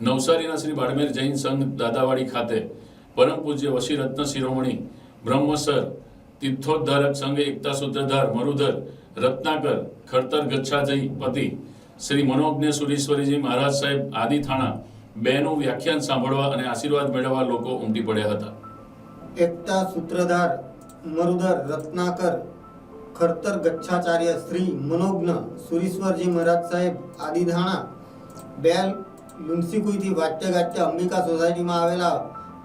નવસારીના શ્રી બાડમેર જૈન સંઘ દાદાવાડી ખાતે પરમ પૂજ્ય વશી રત્ન શિરોમણી, બ્રહ્મસર, તીર્થોદ્ધારક સંઘ એકતા સૂત્રધાર મરુધર, રત્નાકર, ખડતર ગચ્છાજય પતિ શ્રી મનોજ્ઞ સુરેશ્વરીજી મહારાજ સાહેબ આદિ થાણા બેનું વ્યાખ્યાન સાંભળવા અને આશીર્વાદ મેળવવા લોકો ઉમટી પડ્યા હતા. એકતા સૂત્રધાર, મરુધર, રત્નાકર, ખડતર ગચ્છાચાર્ય શ્રી મનોજ્ઞ સુરેશ્વરજી મહારાજ સાહેબ આદિધાણા બેલ લુન્સીકુઈથી વાત્ય ગાત્ય અંબિકા સોસાયટીમાં આવેલા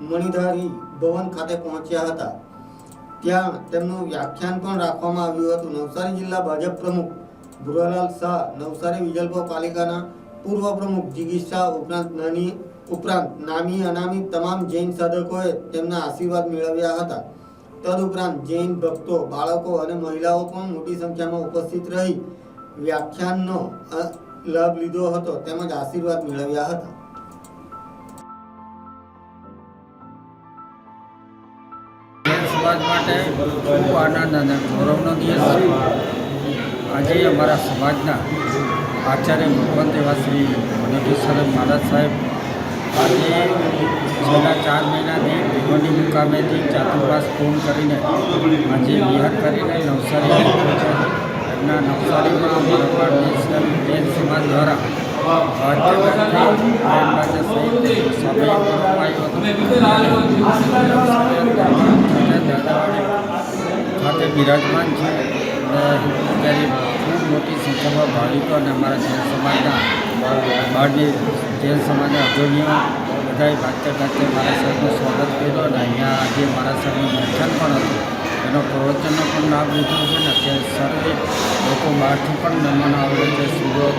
મણિધારી ભવન ખાતે પહોંચ્યા હતા. ત્યાં તેમનું વ્યાખ્યાન પણ રાખવામાં આવ્યું હતું. નવસારી જિલ્લા ભાજપ પ્રમુખ ભુરાલાલ શાહ, નવસારી વિજલપુર પાલિકાના પૂર્વ પ્રમુખ જિગીશ શાહ ઉપરાંત નાની, ઉપરાંત નામી, અનામી તમામ જૈન સાધકોએ તેમના આશીર્વાદ મેળવ્યા હતા. તદુપરાંત જૈન ભક્તો, બાળકો અને મહિલાઓ પણ મોટી સંખ્યામાં ઉપસ્થિત રહી વ્યાખ્યાનનો લાભ લીધો હતો તેમજ આશીર્વાદ મેળવ્યા હતા. સમાજ માટે ખૂબ આનંદ અને આજે અમારા સમાજના આચાર્ય ભગવંત એવા શ્રી મનોજેશ્વર મહારાજ સાહેબ આજે છેલ્લા ચાર મહિનાથી ભીમોની મુકામેથી ચાતુર્વાસ પૂર્ણ કરીને આજે વિહાર કરીને નવસારી એમના નવસારીમાં મારવાડ નેશનલ જૈન સમાજ દ્વારા ખાતે બિરાજમાન છે ત્યારે ખૂબ મોટી સંખ્યામાં ભાવિકો અને અમારા જૈન સમાજના બહારની જૈન સમાજના અગ્રણીઓ બધાએ વાંચતા ખાતે મારા સાહેબનું સ્વાગત કર્યું અને અહીંયા આજે મારા સાહેબનું વ્યાખ્યાન પણ હતું. એનો પ્રવચનનો પણ લાભ લીધો છે ને અત્યારે સર્વે લોકો બહારથી પણ મહેમાનો આવેલા છે. સુરત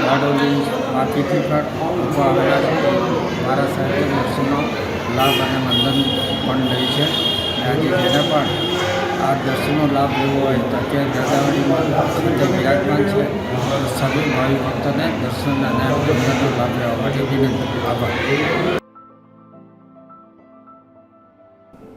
બારડોલી બાકીથી પણ લોકો આવેલા છે. મારા સાહેબ દર્શનનો લાભ અને વંદન પણ લે છે. આજે જેને પણ આ દર્શનનો લાભ લેવો હોય તો અત્યારે દાદાવાડીમાં જે વિરાજમાન છે સર્વે ભાવિ ભક્તોને દર્શન અને વંદનનો લાભ લેવા માટે વિનંતી. આભાર.